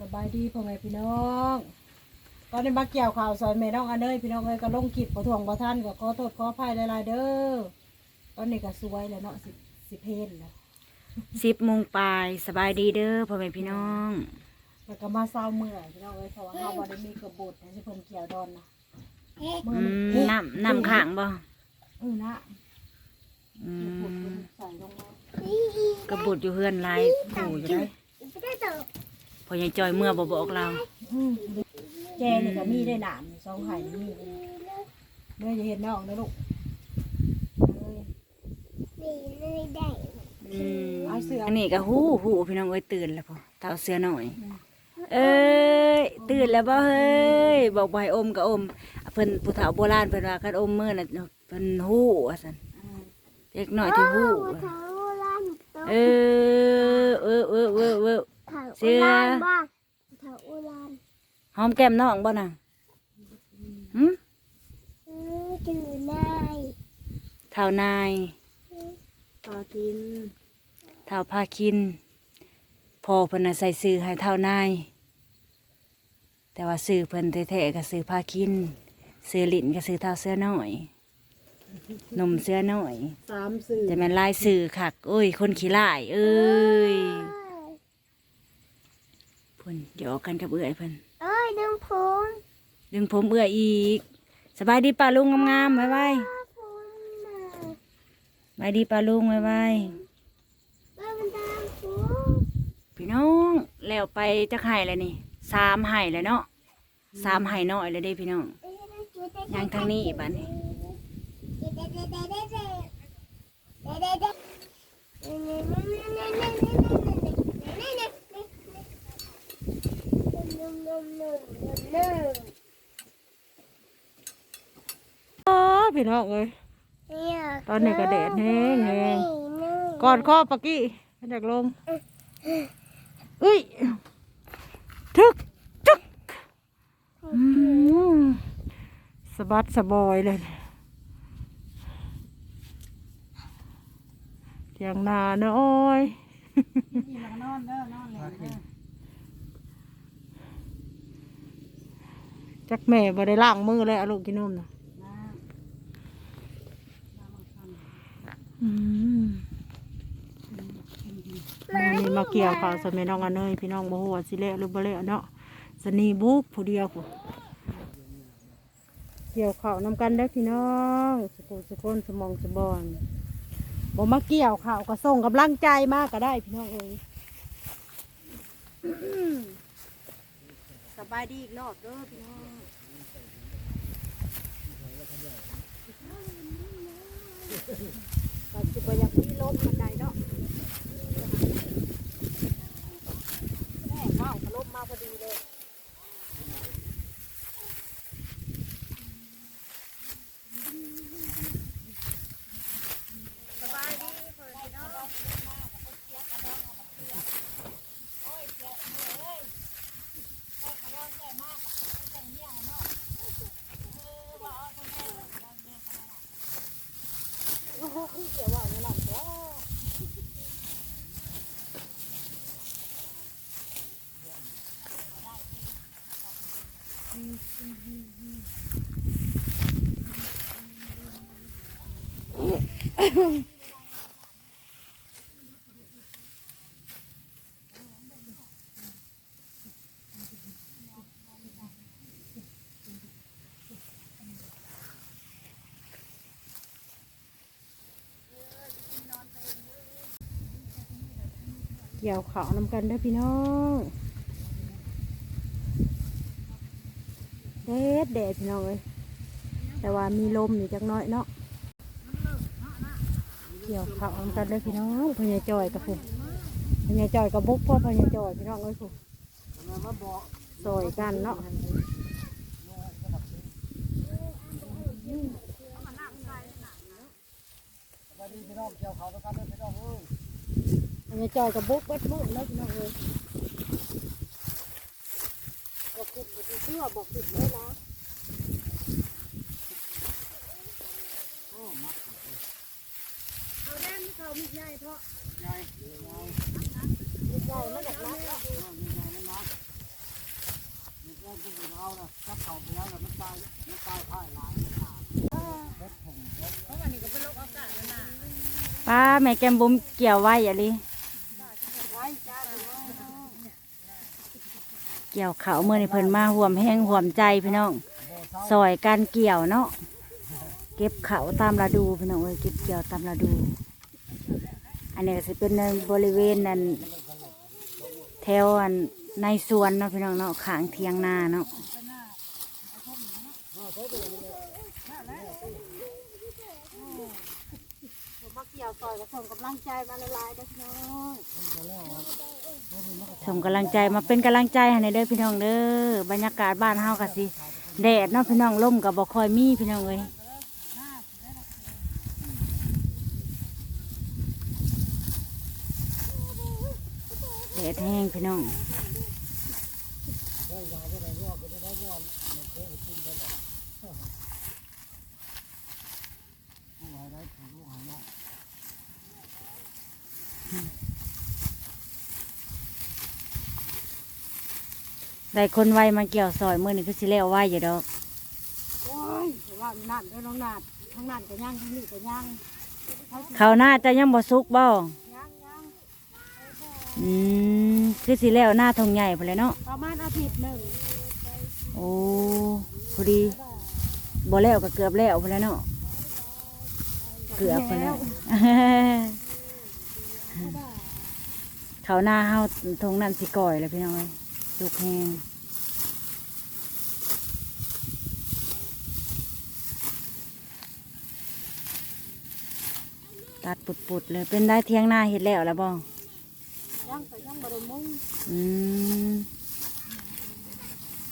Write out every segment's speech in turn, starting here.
สบายดีพ่อแมพี่น้องตอนนี้มาเกี่ยวข่าวสอนแม่น้องอันเอ้ยพี่น้องเอ้ยก็ลงกิบประท้วงประท่านก็ขอโทษขออภัยหลายๆเด้อตอนนี้ก็สวยแล้วเนาะสิสิเพนแล้วสิบโมงปลายสบายดีเด้อพ่อแม่พี่น้องแล้วก็มาเศร้าเมื่อยพี่น้องเอ้ยเพราะว่าเฮาบ่ไดมีกระบดให้สิเพิ่นเกี่ยวดอนนะน้ำน้ำขังบ่เออนะกระบุดอยู่เฮือนลายปู่อยู่ได้ พอใหญ่จอยเมื่อบ่บอกเราแจนี่ก็มีได้หนามสองไข่นี่มีเมื่อจะเห็นน้องนะลูกอันนี้ก็หู้หู้พี่น้องเอ้ยตื่นแล้วพอเต่าเสือหน่อย เอ้ยตื่นแล้วบ่เฮ้ยบอกบ่ให้อมกับอมเพิ่นผู้เฒ่าโบราณเพิ่นว่าคันอมเมื่อน่ะเพิ่นหู้ว่าซั่นเด็กน้อยที่หู้ เออเออเออเออเออ เสือบ้างแถวอุลานหอมแก้มน้องบ่นางหืมจือนายเท่านายพากินเท่าพากินพอเพิ่นใส่ซื้อให้เท่านายแต่ว่าซื้อเพิ่นแท้ๆก็ซื้อพากินซื้อลิ้นก็ซื้อเท่าเสื้อน้อยนมเสื้อน้อยสามสื่อจะแม่นลายสื่อคักโอ้ย คนขี้ลาย เอ้ย พิ่นหยอกกันกับเอื้อยเพิ่นเอ้ยดึงผมดึงผมเอื้อยอีก สบายดีป้าลุงงามๆไว้ไว้บายดีป้าลุงไว้ไว้เอ้มันตามผมพี่น้องแล้วไปจะกไห้แล้วนี่สามไห้แล้วเนาะสามไห้น้อยแล้วเด้พี่น้องยันทั้งทางนี้อีกบ้านนี้ พี่น้องเลยตอนนี้ก็แดดแห้งแห้งกอดข้อปากี้มันอยากลงอุ้ยทึกทึกสบัดสบอยเลยยังยงนาน้อยนอนเด้อนอนเลย จักแม่บ่ได้ล้างมือเลยเอาลูกกินนมนะอืมมื้อนี้มาเกี่ยวข้าวสมัยน้องอันเนยพี่น้องบ่ฮู้ว่าสิเละหรือบ่เละเนาะสนีบุกผู้เดียวผู้เกี่ยวข้าวนำกันเด้พี่น้องสกุลสกุลสมองสบอนบ่มาเกี่ยวข้าวก็ส่งกำลังใจมากก็ได้พี่น้องเอ้ยสบายดีอีกรอบเด้อพี่น้อง ก็สิบ่อยากมีลมกันใดเนาะแม่ข้าวลบมาพอดีเลย เกี่ยวข้านำกันได้อพี่น้อง ดดแดดพี่น้องเลยแต่ว่ามีลมอยู่จักน้อยเนาะเกี่ยวเข้าวนกันได้พี่น้องพญาจอยกับผู้พญาจอยกับบุกพ่อพญาจอยพี่น้องเอ้ยผู้ซอยกันเนาะอันนี้จอยกับบุกเบ็ดมือแล้วพี่น้องเลย ชั่วบอกผิดเลยนะโอ้มักเขาแดงเขามีใหญ่เพราะใหญ่ใหญ่มีใหญ่ไม่จากนักมีใหญ่ไม่นักมีใหญ่ก็อยู่เราละถ้าเขาไปแล้วมันตายมันตายพ่ายหลายเพราะวันนี้ก็เป็นโรคอากาศนะป้าแม่แกมบุ้มเกี่ยวไว้อย่าลี เกี่ยวเขาเมื่อนี่เพิ่นมาห่วมแห้งห่วมใจพี่น้องซอยการเกี่ยวเนาะเก็บเขาตามฤดูพี่น้องเอ้ยเก็บเกี่ยวตามฤดู อันนี้ก็จะเป็นในบริเวณนั้นแถวอันในสวนเนาะพี่น้องเนาะข้างเทียงนาเนาะ มาเกี่ยว ซอยก็ส่งกำลังใจมาหลายๆเด้อพี่น้องส่งกำลังใจมาเป็นกำลังใจให้ในเด้อพี่น้องเด้อบรรยากาศบ้านเฮาก็สิแดดเนาะพี่น้องลมกับบ่คอยมีพี่น้องเอ้ยแดดแห้งพี่น้อง ได้คนไวมาเกี่ยวซอยมื้อนี้คือสิแล้วไวอยู่ดอกโอ้ยว่านั่นเด้อน้องนาดทั้งนั่นก็ย่างทั้งนี้ก็ย่างเขาวหน้าจะยังบ่สุกบ่ย่างย่างอืมคือสิแล้วหน้าทงใหญ่พุ่นแหล้วเนาะประมาณอาทิตย์หนึ่งโอ้พอดีบ่แล้วก็เกือบแล้วพุ่นแหล้วเนาะเกือบพุ่นแล้ว เขาวหน้าเฮาทงนั้นสิก่อยแล้วพี่น้องเอ้ย สุกแห้งตัดปุดๆเลยเป็นได้เที่ยงหน้าเห็ดแล้วแล้วบ่ย่างไปย่างบริมุ้งอืม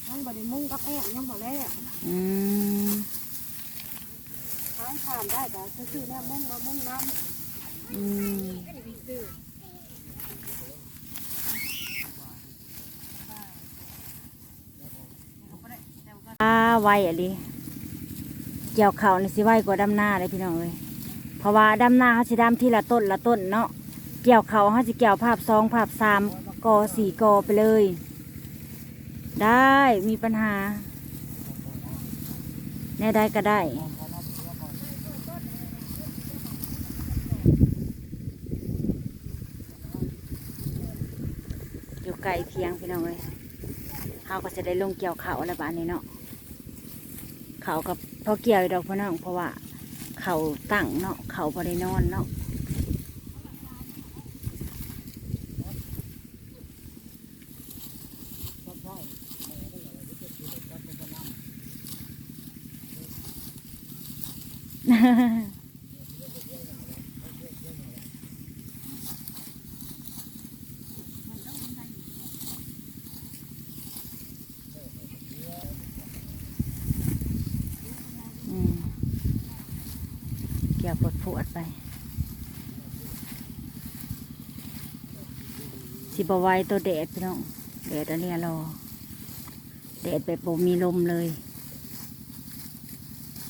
ย่างบริมุ้งกับแอะย่างบ่แล้วอืมทางผ่านได้แต่ซื้อๆแน่มุ้งมามุ้งน้อืม ไวอะดิเกี่ยวเขาวนี่สิไวกว่าดำหน้าเลยพี่น้องเลยเพราะว่าดำหน้าเขาสิดำที่ละต้นละต้นเนาะเกี่ยวเขาเขาสิเกี่ยวภาพสองภาพสามกอสี่กอไปเลย ได้มีปัญหาแน่ได้ก็ได้อยู่ไกลเทียงพี่น้องเลยเขาก็จะได้ลงเกี่ยวเขาแล้วบ้านนี้เนาะ เขากับพอเกี่ยวอยู่ดอกพ่อน้องเพราะว่า เขาตั้งเนาะเขาพอได้นอนเนาะ อืม อย่าปวดปวดไปสิบไว้ตัวแดดพี่น้องแดดอันเนี้รอแดดแบบบ่มีลมเลย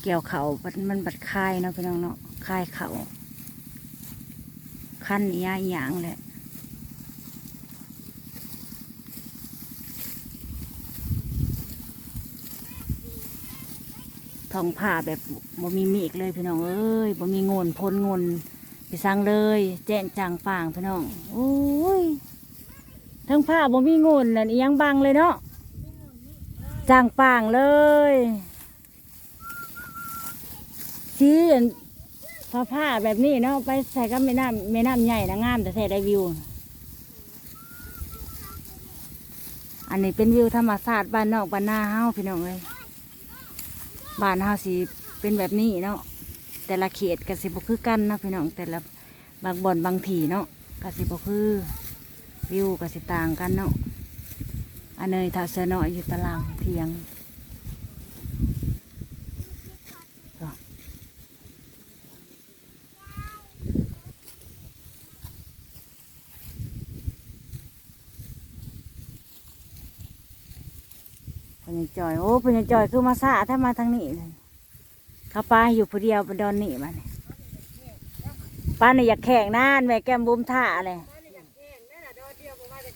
เกี่ยวเขามันมันบัดคายเนาะพี่น้องเนาะคายเขาขั้นยาอีหยางแหละ ทองผ้าแบบบ่มีเมฆเลยพี่น้องเอ้ยบ่มีงนพ้นงนไปสั่งเลย แจ้งจางป่างพี่น้องโอ้ยทั้งผ้าบ่มีงนนั่นอียังบังเลยเนาะจางป่างเลยสีอันผ้าผ้าแบบนี้เนาะไปใส่กับแม่น้ำแม่น้ำใหญ่นะงามแต่แท้ได้วิว อันนี้เป็นวิวธรรมศาสตร์บ้านนอกบ้านนาเฮาพี่น้องเอ้ย บ้านเฮาสิเป็นแบบนี้เนาะแต่ละเขตกสิบคือกันนะพี่น้องแต่ละบางบ่อนบางถี่เนาะกสิบคือวิวกสิต่างกันเนาะอันเนยถ้าเสือน้อยอยู่ตารางเทียง จอย โอ้พญจอยคือมาซาถ้ามาทางนี้เลยเขาป้าอยู่ผู้เดียวไปดอนนี่มันป้าเนี่ยอยากแข่งนานแม่แก้มบุ้มท่าเลย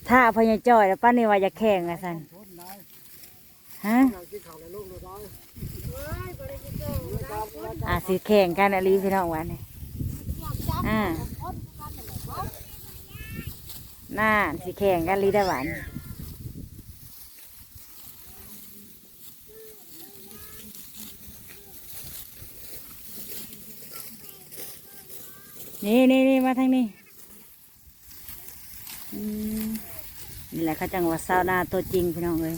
ท่าพญจอยแล้วป้าเนี่ยว่าอยากแข่งอะสันฮะอ่าสิแข่งกันอะไรพี่น้องวันนี้อ่าน่าสิแข่งกันลีได้หวาน นี่นี่นี่มาทางนี้นี่แหละเขาจังหวัดซาวนาตัวจริงพี่น้องเลย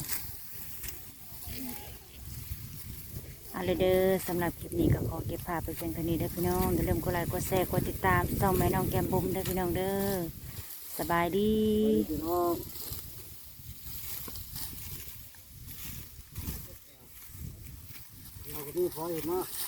เอาเลยเด้อสำหรับคลิปนี้ก็ขอเก็บภาพไปเป็นเท่านี้เด้อพี่น้องอย่าลืมกดไลค์กดแชร์กดติดตามส่องแม่น้องแก้มบุ้มเด้อพี่น้องเด้อสบายดีเราก็ดูพอเห็นมา